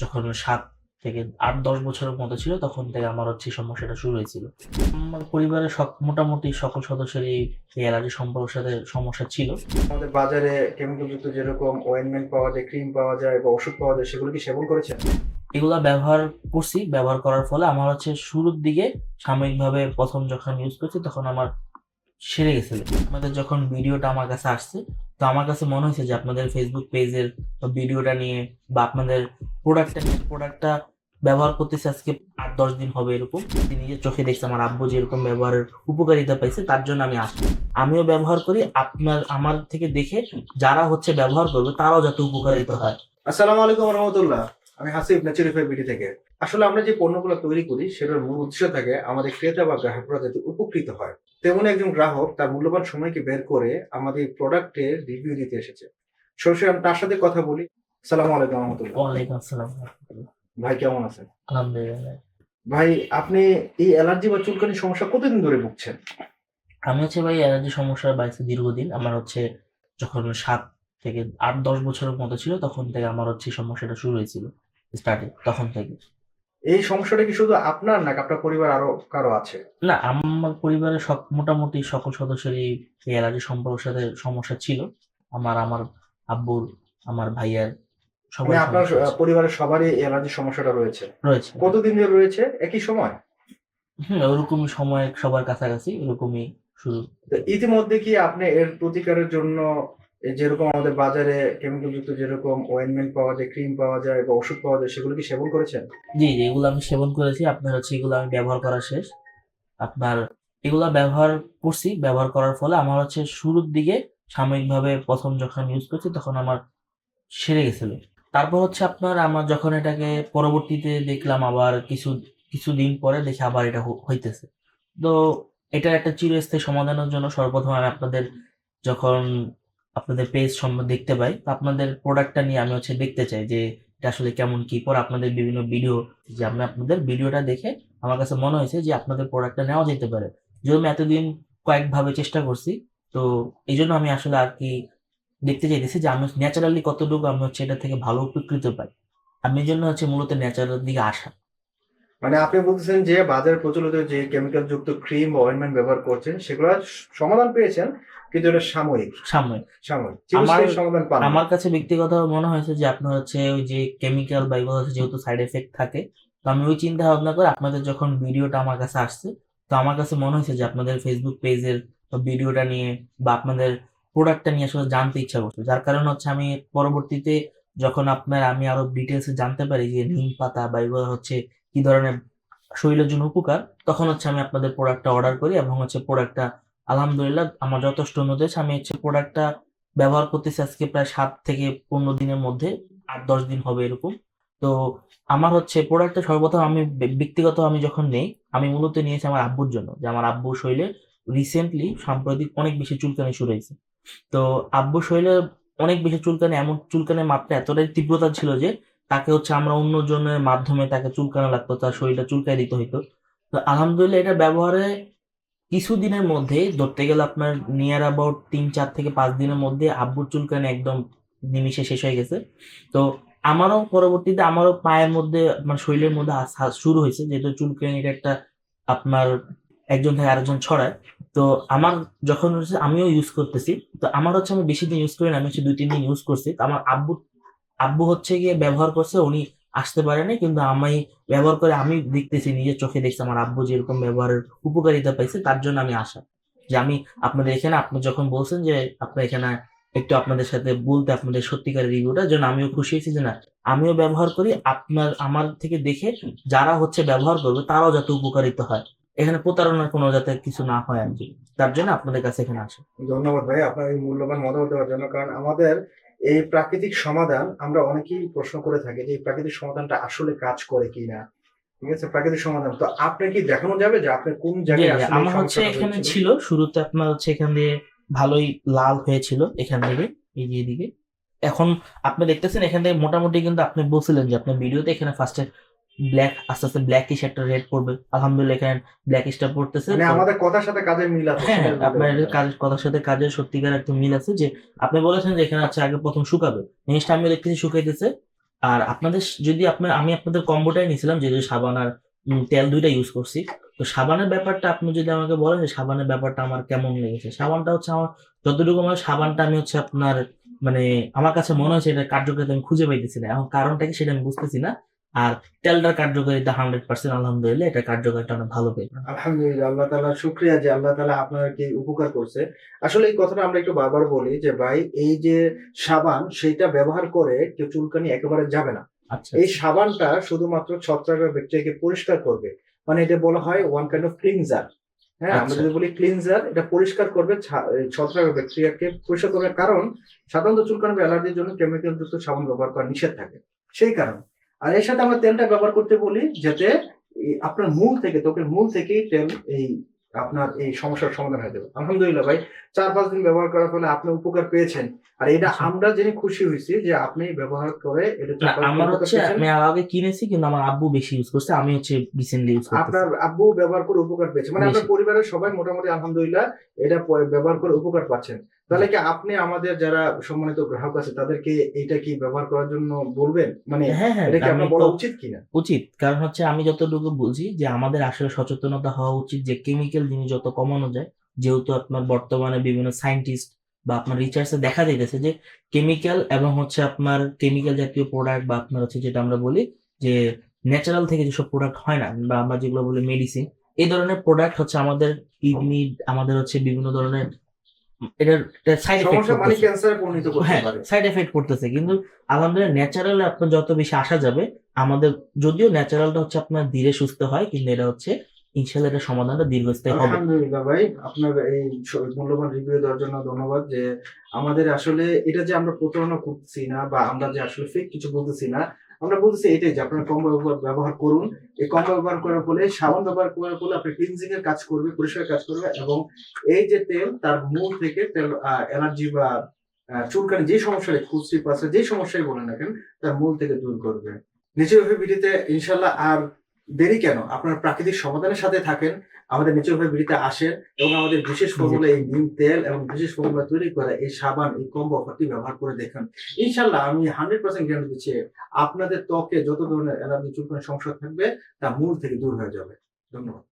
যখন সাত থেকে আট দশ বছরের মতো ছিল তখন থেকে আমার হচ্ছে সমস্যাটা শুরু হয়েছিল। আমার পরিবারের সব মোটামুটি সকল সদস্যেরই এই অ্যালার্জি সম্পর্কের সাথে সমস্যা ছিল। আমাদের বাজারে কেমিক্যাল যুক্ত যেরকম অয়েনমেন্ট পাওয়া যায় ক্রিম পাওয়া যায় বা ওষুধ পাওয়া যায় সেগুলো কি সেবন করেছেন এগুলা ব্যবহার করছি ব্যবহার করার ফলে আমার হচ্ছে শুরুর দিকে সাময়িকভাবে প্রথম যখন ইউজ করছি তখন আমার সেরে গেছিল। আমাদের যখন ভিডিওটা আমার কাছে আসছে তো আমার কাছে মনে হয়েছে যে আপনাদের ফেসবুক পেজের ভিডিওটা নিয়ে বা আপনাদের প্রোডাক্টটা প্রোডাক্টটা ব্যবহার করতেছে আজকে আট, দশ দিন হবে এরকম। নিজের চোখে দেখছি, আমার আব্বু যেরকম ব্যবহারের উপকারিতা পাইছে, তার জন্য আমি আসি আমিও ব্যবহার করি, আপনার, আমার থেকে দেখে যারা হচ্ছে ব্যবহার করবে, তারাও যাতে উপকারিত হয়। আসসালামু আলাইকুম রহমতুল্লাহ। আমি হাসিব ন্যাচুরিফাই বিডি থেকে। আসলে আমরা যে পণ্যগুলো তৈরি করি, সেটার মূল উদ্দেশ্য থাকে আমাদের ক্রেতা বা গ্রাহকরা যাতে উপকৃত হয়। তেমন একজন গ্রাহক তার মূল্যবান সময়কে বের করে আমাদের প্রোডাক্টের রিভিউ দিতে এসেছে। সরাসরি আমি তার সাথে কথা বলি। আসসালামু আলাইকুম রহমতুল্লাহ। ওয়ালাইকুম আসসালাম ভাই কেমন আছেন? আলহামদুলিল্লাহ। ভাই আপনি এই অ্যালার্জি বা চুলকানির সমস্যা কতদিন ধরে ভুগছেন? আমি হচ্ছে ভাই অ্যালার্জি সমস্যা বাইছে দীর্ঘদিন। আমার হচ্ছে যখন সাত থেকে আট দশ বছরের মতো ছিল তখন থেকে আমার হচ্ছে সমস্যাটা শুরু হয়েছিল স্টার্টে তখন থেকে। এই সমস্যাটা কি শুধু আপনার নাকি আপনার পরিবার আরও কারও আছে? না আমার পরিবারের সব মোটামুটি সকল সদস্যরই এই অ্যালার্জি সম্পর্কের সাথে সমস্যা ছিল। আমার আমার আব্বুর আমার ভাইয়ার সবাই মানে আপনার পরিবারের সবারই অ্যালার্জি সমস্যাটা রয়েছে। রয়েছে। কতদিন ধরে রয়েছে? একই সময়? হুম ওরকমই সময় সবার কাছাকাছি এরকমই শুরু। ইতিমধ্যে কি আপনি এর প্রতিকারের জন্য যেরকম আমাদের বাজারে কেমিক্যাল যুক্ত যেরকম অয়েনমেন্ট পাওয়া যায় ক্রিম পাওয়া যায় বা ওষুধ পাওয়া যায় সেগুলো কি সেবন করেছেন? জি জি এগুলো আমি সেবন করেছি। আপনার হচ্ছে এগুলো আমি ব্যবহার করা শেষ। আপনার এগুলা ব্যবহার করছি ব্যবহার করার ফলে আমার হচ্ছে শুরুর দিকে সাময়িকভাবে প্রথম যখন ইউজ করছি তখন আমার সেরে গেছিল। তারপর হচ্ছে আপনার আমার যখন এটাকে পরবর্তীতে দেখলাম আবার কিছু কিছুদিন পরে দেখে আবার এটা হইতেছে। তো এটার একটা চিরস্থায়ী সমাধানের জন্য সর্বপ্রথম আমি আপনাদের যখন আপনাদের পেজ সম্বন্ধে দেখতে পাই আপনাদের প্রোডাক্টটা নিয়ে আমি হচ্ছে দেখতে চাই যে এটা আসলে কেমন কি। পর আপনাদের বিভিন্ন ভিডিও যে আমি আপনাদের ভিডিওটা দেখে আমার কাছে মনে হয়েছে যে আপনাদের প্রোডাক্টটা নেওয়া যেতে পারে। যেহেতু আমি এতদিন কয়েকভাবে চেষ্টা করছি, তো এই জন্য আমি আসলে আর কি দেখতে চাইতেছি যে আমি ন্যাচারালি কতটুকু আমি হচ্ছে এটা থেকে ভালো উপকৃত পাই। আমি জন্য হচ্ছে মূলত ন্যাচারাল দিকে আসা। মানে আপনি বলতেছেন যে বাজারে প্রচলিত যে কেমিক্যাল যুক্ত ক্রিম বা অয়েনমেন্ট ব্যবহার করছেন সেগুলো সমাধান পেয়েছেন কিন্তু এটা সাময়িক। সাময়িক। সাময়িক। চিরস্থায়ী সমাধান পান আমার কাছে ব্যক্তিগত মনে হয়েছে যে আপনার হচ্ছে ওই যে কেমিক্যাল বা এগুলো যেহেতু সাইড এফেক্ট থাকে তো আমি ওই চিন্তা ভাবনা করে আপনাদের যখন ভিডিওটা আমার কাছে আসছে তো আমার কাছে মনে হয়েছে যে আপনাদের ফেসবুক পেজের ভিডিওটা নিয়ে বা আপনাদের প্রোডাক্টটা নিয়ে আসলে জানতে ইচ্ছা করছে। যার কারণে হচ্ছে আমি পরবর্তীতে যখন আপনার আমি আরও ডিটেলসে জানতে পারি যে নিম পাতা বা এগুলো হচ্ছে কি ধরনের শরীরের জন্য উপকার, তখন হচ্ছে আমি আপনাদের প্রোডাক্টটা অর্ডার করি এবং হচ্ছে প্রোডাক্টটা আলহামদুলিল্লাহ আমার যথেষ্ট হয়েছে। আমি হচ্ছে প্রোডাক্টটা ব্যবহার করতেছি আজকে প্রায় সাত থেকে পনেরো দিনের মধ্যে, আট দশ দিন হবে এরকম। তো আমার হচ্ছে প্রোডাক্টটা সর্বপ্রথম আমি ব্যক্তিগত আমি যখন নেই, আমি মূলত নিয়েছি আমার আব্বুর জন্য। যে আমার আব্বুর শরীরে রিসেন্টলি সাম্প্রতিক অনেক বেশি চুলকানি শুরু হয়েছে। তো আব্বুর শরীরে অনেক বেশি চুলকানি, এমন চুলকানির মাত্রা এতটাই তীব্রতা ছিল যে তাকে হচ্ছে আমরা অন্যজনের মাধ্যমে তাকে চুলকানো লাগতো, তার শরীরটা চুলকাই দিতে হইতো। তো আলহামদুলিল্লাহ এটা ব্যবহারে কিছুদিনের মধ্যে ধরতে গেলে আপনার নিয়ার অ্যাবাউট তিন, চার থেকে পাঁচ দিনের মধ্যে আব্বুর চুলকানি একদম নিমিশে শেষ হয়ে গেছে। তো আমারও পরবর্তীতে আমারও পায়ের মধ্যে আমার শরীরের মধ্যে শুরু হয়েছে, যেহেতু চুলকানির একটা আপনার একজন থেকে আরেকজন ছড়ায়। তো আমার যখন হচ্ছে আমিও ইউজ করতেছি, তো আমার হচ্ছে আমি বেশি দিন ইউজ করি না, আমি হচ্ছে দুই তিন দিন ইউজ করছি। তো আমার আব্বু আব্বু হচ্ছে গিয়ে ব্যবহার করছে, উনি আসতে পারেনি কিন্তু আমি ব্যবহার করে আমি দেখতেছি, নিজের চোখে দেখছি, আমার আব্বু যেরকম ব্যবহারের উপকারিতা পাইছে, তার জন্য আমি আসা যে আমি আপনাদের এখানে, আপনি যখন বলছেন যে আপনার এখানে একটু আপনাদের সাথে বলতে আপনাদের সত্যিকারের রিভিউটার জন্য আমিও খুশি হয়েছি যে না, আমিও ব্যবহার করি, আপনার, আমার থেকে দেখে যারা হচ্ছে ব্যবহার করবে, তারাও যাতে উপকারিত হয়। এখানে প্রতারণার কোনো যাতে কিছু না হয় আর কি তার জন্য আপনাদের কাছে এখানে আসে ধন্যবাদ ভাই আপনার এই মূল্যবান মতামত দেওয়ার জন্য। কারণ আমাদের এই প্রাকৃতিক সমাধান আমরা অনেকেই প্রশ্ন করে থাকি যে এই প্রাকৃতিক সমাধানটা আসলে কাজ করে কিনা। ঠিক আছে? প্রাকৃতিক সমাধান। তো আপনি কি দেখানো যাবে যে আপনি কোন জায়গায় আমার হচ্ছে এখানে ছিল শুরুতে আপনার হচ্ছে এখান দিয়ে ভালোই লাল হয়েছিল এখান থেকে এই যে এদিকে। এখন আপনি দেখতেছেন এখান থেকে মোটামুটি কিন্তু আপনি বলছিলেন যে আপনার ভিডিওতে এখানে ফার্স্টে ব্ল্যাক আস্তে আস্তে ব্ল্যাক ব্ল্যাকিশ একটা রেড পড়বে। আলহামদুলিল্লাহ এখানে ব্ল্যাকিশটা পড়তেছে। মানে আমাদের কথার সাথে কাজের মিল আছে হ্যাঁ আপনার কাজের কথার সাথে কাজের সত্যিকার একটা মিল আছে যে আপনি বলেছেন যে এখানে হচ্ছে আগে প্রথম শুকাবে। জিনিসটা আমি দেখতেছি শুকাইতেছে। আর আপনাদের যদি আপনার আমি আপনাদের কম্বোটাই নিয়েছিলাম যেহেতু সাবান আর তেল দুইটা ইউজ করছি। তো সাবানের ব্যাপারটা আপনি যদি আমাকে বলেন যে সাবানের ব্যাপারটা আমার কেমন লেগেছে? সাবানটা হচ্ছে আমার যতটুকু আমার সাবানটা আমি হচ্ছে আপনার মানে আমার কাছে মনে হচ্ছে এটা কার্যকারিতা আমি খুঁজে পাইতেছি না। এখন কারণটা কি সেটা আমি বুঝতেছি না। আর তেলটার কার্যকারিতা হান্ড্রেড পার্সেন্ট আলহামদুলিল্লাহ এটা কার্যকারিতা অনেক ভালো পেয়ে আলহামদুলিল্লাহ আল্লাহ তালা শুক্রিয়া যে আল্লাহ তালা আপনার আপনাকে উপকার করছে। আসলে এই কথাটা আমরা একটু বারবার বলি যে ভাই এই যে সাবান সেটা ব্যবহার করে কেউ চুলকানি একেবারে যাবে না। আচ্ছা এই সাবানটা শুধুমাত্র ছত্রাক বা ব্যাকটেরিয়াকে পরিষ্কার করবে। মানে এটা বলা হয় ওয়ান কাইন্ড অফ ক্লিনজার হ্যাঁ আমরা আচ্ছা। যদি বলি ক্লিনজার এটা পরিষ্কার করবে ছত্রাক ব্যাকটেরিয়াকে পরিষ্কার করবে। কারণ সাধারণত চুলকানি অ্যালার্জির জন্য কেমিক্যাল যুক্ত সাবান ব্যবহার করা নিষেধ থাকে। সেই কারণ। আর এর সাথে আমরা তেলটা ব্যবহার করতে বলি যাতে আপনার মূল থেকে ত্বকের মূল থেকেই তেল এই আপনার এই সমস্যার সমাধান হয়ে যাবে। আলহামদুলিল্লাহ ভাই চার পাঁচ দিন ব্যবহার করার ফলে আপনি উপকার পেয়েছেন। আর এটা আচ্ছা। আমরা জেনে খুশি হয়েছি যে আপনি ব্যবহার করে এটা আমার উপকার হচ্ছে আমি আগে কিনেছি কিন্তু আমার আব্বু বেশি ইউজ করছে আমি হচ্ছে রিসেন্টলি ইউজ করতেছি। আপনার আব্বু ব্যবহার করে উপকার পেয়েছে। মানে আপনার পরিবারের সবাই মোটামুটি আলহামদুলিল্লাহ এটা ব্যবহার করে উপকার পাচ্ছেন। তাহলে কি আপনি আমাদের যারা সম্মানিত গ্রাহক আছে তাদেরকে এটা কি ব্যবহার করার জন্য বলবেন? মানে হ্যাঁ হ্যাঁ এটা কি আমি আপনার বলা উচিত কিনা? উচিত। কারণ হচ্ছে আমি যতটুকু বুঝি যে আমাদের আসলে সচেতনতা হওয়া উচিত যে কেমিক্যাল জিনিস যত কমানো যায় যেহেতু আপনার বর্তমানে বিভিন্ন সায়েন্টিস্ট বা আপনার রিসার্চে দেখা যাইতেছে যে কেমিক্যাল এবং হচ্ছে আপনার কেমিক্যাল জাতীয় প্রোডাক্ট বা আপনার হচ্ছে যেটা আমরা বলি যে ন্যাচারাল থেকে যেসব প্রোডাক্ট হয় না বা আমরা যেগুলো বলি মেডিসিন এই ধরনের প্রোডাক্ট হচ্ছে আমাদের কিডনি আমাদের হচ্ছে বিভিন্ন ধরনের এটার সাইড এফেক্ট মানে করতে হ্যাঁ সাইড এফেক্ট করতেছে। কিন্তু আলহামদুলিল্লাহ ন্যাচারাল আপনার যত বেশি আসা যাবে আমাদের যদিও ন্যাচারালটা হচ্ছে আপনার ধীরে সুস্থ হয় কিন্তু এটা হচ্ছে ইনশাল্লাহ এটা সমাধানটা দীর্ঘস্থায়ী হবে। আলহামদুলিল্লাহ ভাই, আপনার এই মূল্যবান রিভিউ দেওয়ার জন্য ধন্যবাদ যে আমাদের আসলে এটা যে আমরা প্রতারণা করতেছি না বা আমরা যে আসলে ফেক কিছু বলতেছি না, আমরা বলতেছি এটাই যে আপনারা কম ব্যবহার করুন। এই কম ব্যবহার করার ফলে সাবান ব্যবহার করার ফলে আপনার ক্লিনজিং এর কাজ করবে, পরিষ্কার কাজ করবে এবং এই যে তেল, তার মূল থেকে তেল এনার্জি বা চুলকানি যে সমস্যায় খুচরি পাশে যে সমস্যায় বলেন না তার মূল থেকে দূর করবে। নিচে ভিডিওতে ইনশাল্লাহ আর দেরি কেন? আপনার প্রাকৃতিক সমাধানের সাথে থাকেন, আমাদের নিচে ভিডিওতে আসেন এবং আমাদের বিশেষ ফর্মুলা এই নিম তেল এবং বিশেষ ফর্মুলা তৈরি করে এই সাবান, এই কম্বো অফারটি ব্যবহার করে দেখেন। ইনশাল্লাহ আমি হান্ড্রেড পার্সেন্ট গ্যারান্টি দিচ্ছি, আপনাদের ত্বকে যত ধরনের অ্যালার্জি চুলকানোর সমস্যা থাকবে, তা মূল থেকে দূর হয়ে যাবে। ধন্যবাদ।